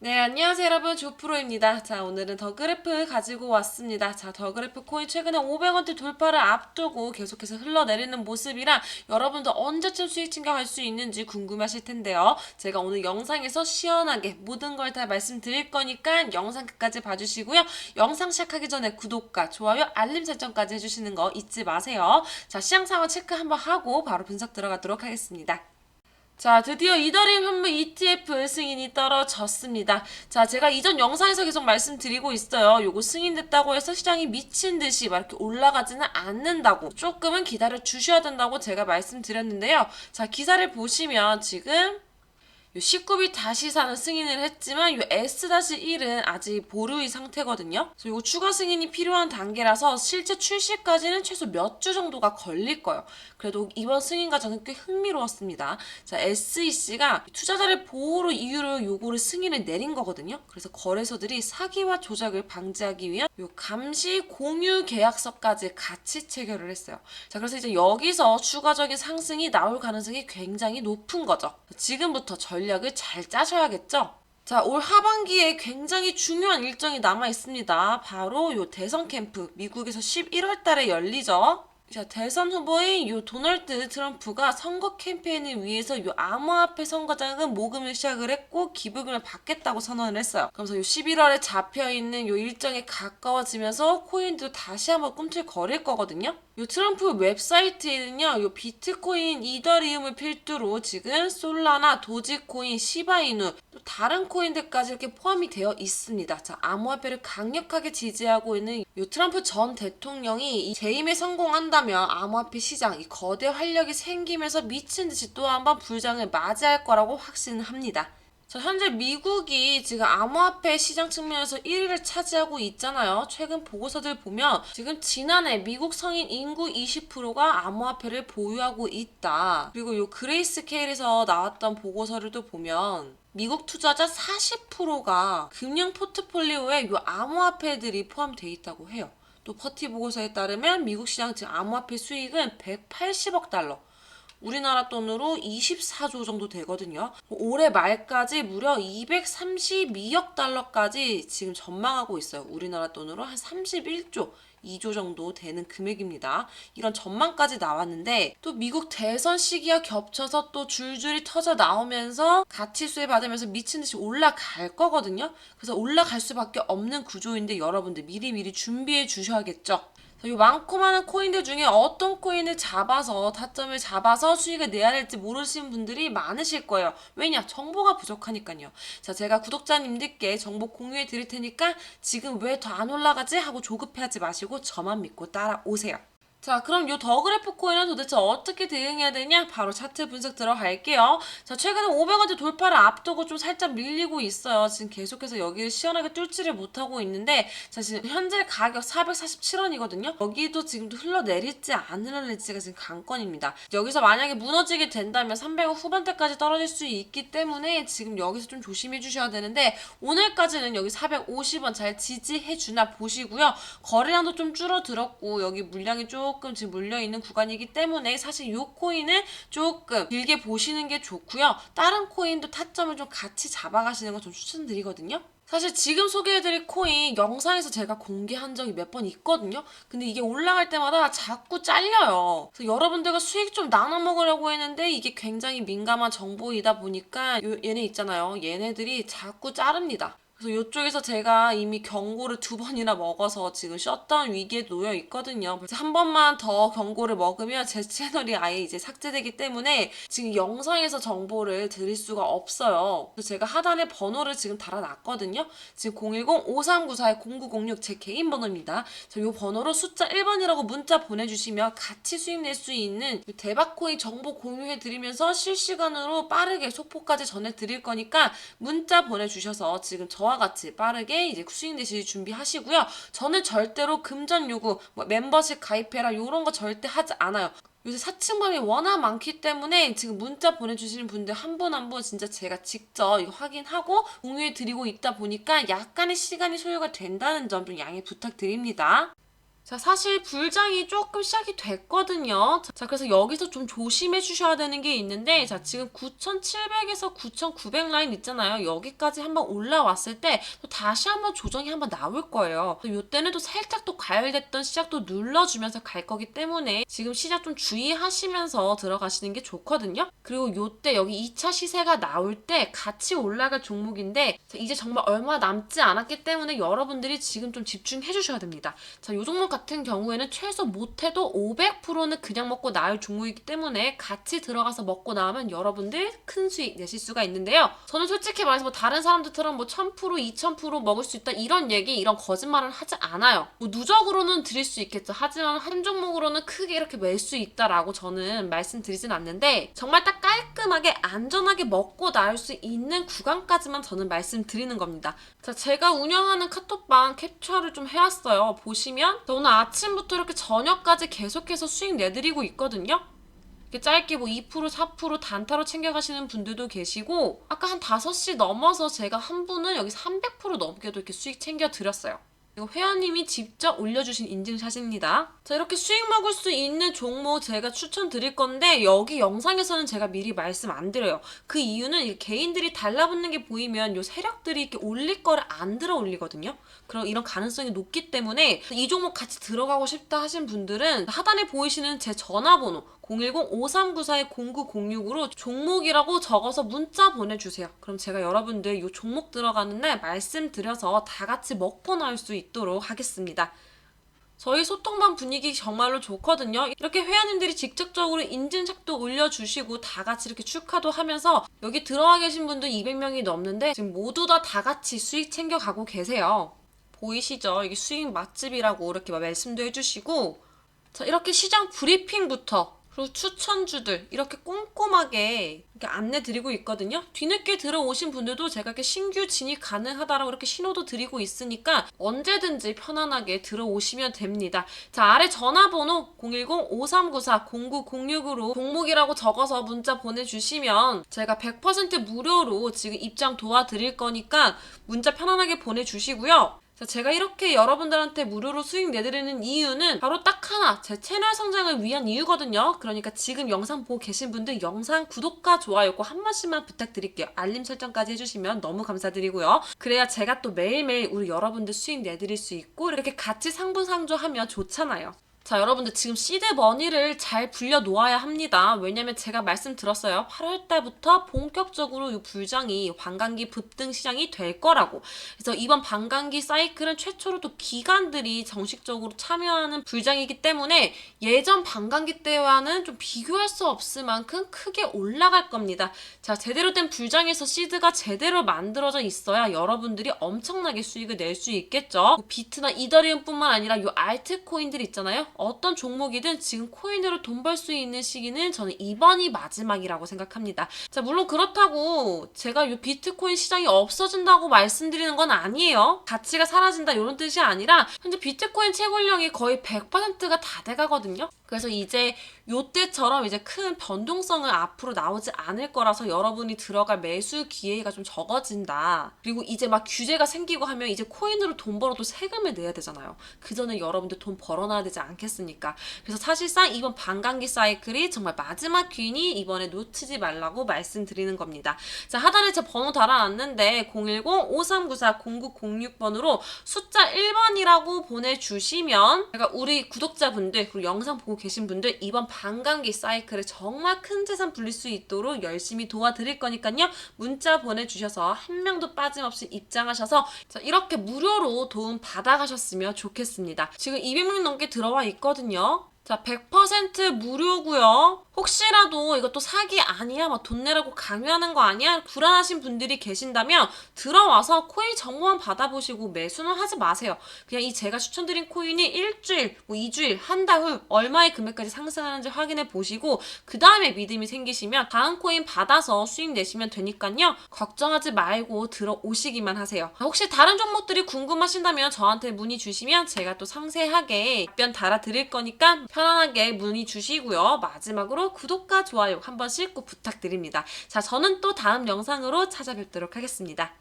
네, 안녕하세요 여러분 조프로입니다. 자, 오늘은 더 그래프 가지고 왔습니다. 자, 더 그래프 코인 최근에 500원대 돌파를 앞두고 계속해서 흘러내리는 모습이라 여러분도 언제쯤 수익 챙겨갈 수 있는지 궁금하실 텐데요. 제가 오늘 영상에서 시원하게 모든 걸 다 말씀드릴 거니까 영상 끝까지 봐주시고요. 영상 시작하기 전에 구독과 좋아요, 알림 설정까지 해주시는 거 잊지 마세요. 자, 시장 상황 체크 한번 하고 바로 분석 들어가도록 하겠습니다. 자, 드디어 이더리움 현물 ETF 승인이 떨어졌습니다. 자, 제가 이전 영상에서 계속 말씀드리고 있어요. 요거 승인됐다고 해서 시장이 미친 듯이 막 이렇게 올라가지는 않는다고. 조금은 기다려 주셔야 된다고 제가 말씀드렸는데요. 자, 기사를 보시면 지금 요 19비 다시 사는 승인을 했지만 요 S-1은 아직 보류의 상태거든요. 그래서 요 추가 승인이 필요한 단계라서 실제 출시까지는 최소 몇 주 정도가 걸릴 거예요. 그래도 이번 승인 과정은 꽤 흥미로웠습니다. 자, SEC가 투자자를 보호로 이유로 요거를 승인을 내린 거거든요. 그래서 거래소들이 사기와 조작을 방지하기 위한 요 감시 공유 계약서까지 같이 체결을 했어요. 자, 그래서 이제 여기서 추가적인 상승이 나올 가능성이 굉장히 높은 거죠. 지금부터 전략을 잘 짜셔야겠죠? 자, 올 하반기에 굉장히 중요한 일정이 남아 있습니다. 바로 요 대선 캠프, 미국에서 11월 달에 열리죠. 자, 대선 후보인 요 도널드 트럼프가 선거 캠페인을 위해서 요 암호화폐 선거자금 모금을 시작을 했고 기부금을 받겠다고 선언을 했어요. 그래서 요 11월에 잡혀 있는 요 일정에 가까워지면서 코인도 다시 한번 꿈틀거릴 거거든요. 요 트럼프 웹사이트에는요, 요 비트코인, 이더리움을 필두로 지금 솔라나, 도지코인, 시바이누, 또 다른 코인들까지 이렇게 포함이 되어 있습니다. 자, 암호화폐를 강력하게 지지하고 있는 요 트럼프 전 대통령이 이 재임에 성공한다 면 암호화폐 시장, 이 거대 활력이 생기면서 미친 듯이 또 한 번 불장을 맞이할 거라고 확신합니다. 자, 현재 미국이 지금 암호화폐 시장 측면에서 1위를 차지하고 있잖아요. 최근 보고서들 보면 지금 지난해 미국 성인 인구 20%가 암호화폐를 보유하고 있다. 그리고 요 그레이스 케일에서 나왔던 보고서를 또 보면 미국 투자자 40%가 금융 포트폴리오에 요 암호화폐들이 포함되어 있다고 해요. 또 퍼티 보고서에 따르면 미국 시장 지금 암호화폐 수익은 180억 달러. 우리나라 돈으로 24조 정도 되거든요. 올해 말까지 무려 232억 달러까지 지금 전망하고 있어요. 우리나라 돈으로 한 31조. 2조 정도 되는 금액입니다. 이런 전망까지 나왔는데 또 미국 대선 시기와 겹쳐서 또 줄줄이 터져 나오면서 가치 수혜 받으면서 미친 듯이 올라갈 거거든요. 그래서 올라갈 수밖에 없는 구조인데 여러분들 미리미리 준비해 주셔야겠죠. 이 많고 많은 코인들 중에 어떤 코인을 잡아서 타점을 잡아서 수익을 내야 될지 모르시는 분들이 많으실 거예요. 왜냐? 정보가 부족하니까요. 자, 제가 구독자님들께 정보 공유해 드릴 테니까 지금 왜 더 안 올라가지? 하고 조급해하지 마시고 저만 믿고 따라오세요. 자, 그럼 요 더 그래프 코인은 도대체 어떻게 대응해야 되냐? 바로 차트 분석 들어갈게요. 자, 최근에 500원대 돌파를 앞두고 좀 살짝 밀리고 있어요. 지금 계속해서 여기를 시원하게 뚫지를 못하고 있는데, 자, 지금 현재 가격 447원이거든요. 여기도 지금도 흘러내릴지 안 흘러내릴지가 지금 관건입니다. 여기서 만약에 무너지게 된다면 300원 후반대까지 떨어질 수 있기 때문에 지금 여기서 좀 조심해 주셔야 되는데, 오늘까지는 여기 450원 잘 지지해 주나 보시고요. 거래량도 좀 줄어들었고, 여기 물량이 조금 지금 물려있는 구간이기 때문에 사실 이 코인은 조금 길게 보시는 게 좋고요. 다른 코인도 타점을 좀 같이 잡아가시는 거좀 추천드리거든요. 사실 지금 소개해드릴 코인 영상에서 제가 공개한 적이 몇 번 있거든요. 근데 이게 올라갈 때마다 자꾸 잘려요. 그래서 여러분들과 수익 좀 나눠 먹으려고 했는데 이게 굉장히 민감한 정보이다 보니까 요- 얘네 있잖아요. 얘네들이 자꾸 자릅니다. 그래서 이쪽에서 제가 이미 경고를 두 번이나 먹어서 지금 셧다운 위기에 놓여 있거든요. 그래서 한 번만 더 경고를 먹으면 제 채널이 아예 이제 삭제되기 때문에 지금 영상에서 정보를 드릴 수가 없어요. 그래서 제가 하단에 번호를 지금 달아놨거든요. 지금 010-5394-0906 제 개인 번호입니다. 이 번호로 숫자 1번이라고 문자 보내주시면 같이 수익 낼 수 있는 이 대박코인 정보 공유해드리면서 실시간으로 빠르게 속보까지 전해드릴 거니까 문자 보내주셔서 지금 저와 같이 빠르게 이제 수익 내실 준비하시고요. 저는 절대로 금전 요구, 뭐 멤버십 가입해라 이런 거 절대 하지 않아요. 요새 사칭범이 워낙 많기 때문에 지금 문자 보내주시는 분들 한 분 한 분 진짜 제가 직접 확인하고 공유해 드리고 있다 보니까 약간의 시간이 소요가 된다는 점 좀 양해 부탁드립니다. 자, 사실 불장이 조금 시작이 됐거든요. 자, 그래서 여기서 좀 조심해 주셔야 되는 게 있는데, 자, 지금 9,700에서 9,900 라인 있잖아요. 여기까지 한번 올라왔을 때, 또 다시 한번 조정이 한번 나올 거예요. 요때는 또 살짝 또 가열됐던 시작도 눌러주면서 갈 거기 때문에, 지금 시작 좀 주의하시면서 들어가시는 게 좋거든요. 그리고 요때 여기 2차 시세가 나올 때 같이 올라갈 종목인데, 자, 이제 정말 얼마 남지 않았기 때문에 여러분들이 지금 좀 집중해 주셔야 됩니다. 자, 요 종목 같은 경우에는 최소 못해도 500%는 그냥 먹고 나올 종목이기 때문에 같이 들어가서 먹고 나오면 여러분들 큰 수익 내실 수가 있는데요. 저는 솔직히 말해서 뭐 다른 사람들처럼 뭐 1000%, 2000% 먹을 수 있다 이런 얘기, 이런 거짓말은 하지 않아요. 뭐 누적으로는 드릴 수 있겠죠. 하지만 한 종목으로는 크게 이렇게 멜 수 있다라고 저는 말씀드리진 않는데 정말 딱 깔끔하게 안전하게 먹고 나올 수 있는 구간까지만 저는 말씀드리는 겁니다. 자, 제가 운영하는 카톡방 캡처를 좀 해왔어요. 보시면 저 오늘 아침부터 이렇게 저녁까지 계속해서 수익 내드리고 있거든요. 짧게 뭐 2%, 4% 단타로 챙겨가시는 분들도 계시고 아까 한 5시 넘어서 제가 한 분은 여기 300% 넘게도 이렇게 수익 챙겨드렸어요. 이거 회원님이 직접 올려주신 인증샷입니다. 자, 이렇게 수익 먹을 수 있는 종목 제가 추천드릴 건데, 여기 영상에서는 제가 미리 말씀 안 드려요. 그 이유는 이 개인들이 달라붙는 게 보이면 요 세력들이 이렇게 올릴 거를 안 들어 올리거든요. 그런 이런 가능성이 높기 때문에 이 종목 같이 들어가고 싶다 하신 분들은 하단에 보이시는 제 전화번호 010-5394-0906으로 종목이라고 적어서 문자 보내주세요. 그럼 제가 여러분들 이 종목 들어가는 날 말씀드려서 다 같이 먹고 나올 수 있도록 하겠습니다. 저희 소통방 분위기 정말로 좋거든요. 이렇게 회원님들이 직접적으로 인증샷도 올려주시고 다 같이 이렇게 축하도 하면서 여기 들어와 계신 분들 200명이 넘는데 지금 모두 다 다 같이 수익 챙겨가고 계세요. 보이시죠? 이게 수익 맛집이라고 이렇게 말씀도 해주시고 자 이렇게 시장 브리핑부터 그리고 추천주들 이렇게 꼼꼼하게 이렇게 안내 드리고 있거든요. 뒤늦게 들어오신 분들도 제가 이렇게 신규 진입 가능하다라고 이렇게 신호도 드리고 있으니까 언제든지 편안하게 들어오시면 됩니다. 자, 아래 전화번호 010-5394-0906으로 종목이라고 적어서 문자 보내주시면 제가 100% 무료로 지금 입장 도와드릴 거니까 문자 편안하게 보내주시고요. 자, 제가 이렇게 여러분들한테 무료로 수익 내드리는 이유는 바로 딱 하나, 제 채널 성장을 위한 이유거든요. 그러니까 지금 영상 보고 계신 분들 영상 구독과 좋아요 꼭 한 번씩만 부탁드릴게요. 알림 설정까지 해주시면 너무 감사드리고요. 그래야 제가 또 매일매일 우리 여러분들 수익 내드릴 수 있고 이렇게 같이 상부상조하면 좋잖아요. 자, 여러분들 지금 시드 머니를 잘 불려 놓아야 합니다. 왜냐면 제가 말씀드렸어요. 8월 달부터 본격적으로 이 불장이 관광기 급등 시장이 될 거라고. 그래서 이번 관광기 사이클은 최초로 또 기관들이 정식적으로 참여하는 불장이기 때문에 예전 관광기 때와는 좀 비교할 수 없을 만큼 크게 올라갈 겁니다. 자, 제대로 된 불장에서 시드가 제대로 만들어져 있어야 여러분들이 엄청나게 수익을 낼 수 있겠죠. 뭐 비트나 이더리움뿐만 아니라 이 알트코인들 있잖아요. 어떤 종목이든 지금 코인으로 돈 벌 수 있는 시기는 저는 이번이 마지막이라고 생각합니다. 자, 물론 그렇다고 제가 이 비트코인 시장이 없어진다고 말씀드리는 건 아니에요. 가치가 사라진다 이런 뜻이 아니라 현재 비트코인 채굴량이 거의 100%가 다 돼가거든요. 그래서 이제 요때처럼 이제 큰 변동성은 앞으로 나오지 않을 거라서 여러분이 들어갈 매수 기회가 좀 적어진다. 그리고 이제 막 규제가 생기고 하면 이제 코인으로 돈 벌어도 세금을 내야 되잖아요. 그 전에 여러분들 돈 벌어놔야 되지 않겠습니까? 그래서 사실상 이번 반감기 사이클이 정말 마지막 기회니 이번에 놓치지 말라고 말씀드리는 겁니다. 자, 하단에 제 번호 달아놨는데 010-5394-0906번으로 숫자 1번이라고 보내주시면 제가 우리 구독자분들 그리고 영상 보고 계신 분들 이번 반 감기 사이클에 정말 큰 재산 불릴 수 있도록 열심히 도와드릴 거니까요. 문자 보내주셔서 한 명도 빠짐없이 입장하셔서 자, 이렇게 무료로 도움 받아가셨으면 좋겠습니다. 지금 200명 넘게 들어와 있거든요. 자, 100% 무료고요. 혹시라도 이것도 사기 아니야, 막 돈 내라고 강요하는 거 아니야? 불안하신 분들이 계신다면 들어와서 코인 정보만 받아보시고 매수는 하지 마세요. 그냥 이 제가 추천드린 코인이 일주일, 뭐 2주일, 한 달 후 얼마의 금액까지 상승하는지 확인해 보시고 그 다음에 믿음이 생기시면 다음 코인 받아서 수익 내시면 되니까요. 걱정하지 말고 들어오시기만 하세요. 혹시 다른 종목들이 궁금하신다면 저한테 문의 주시면 제가 또 상세하게 답변 달아드릴 거니까 편안하게 문의 주시고요. 마지막으로 구독과 좋아요 한 번씩 꼭 부탁드립니다. 자, 저는 또 다음 영상으로 찾아뵙도록 하겠습니다.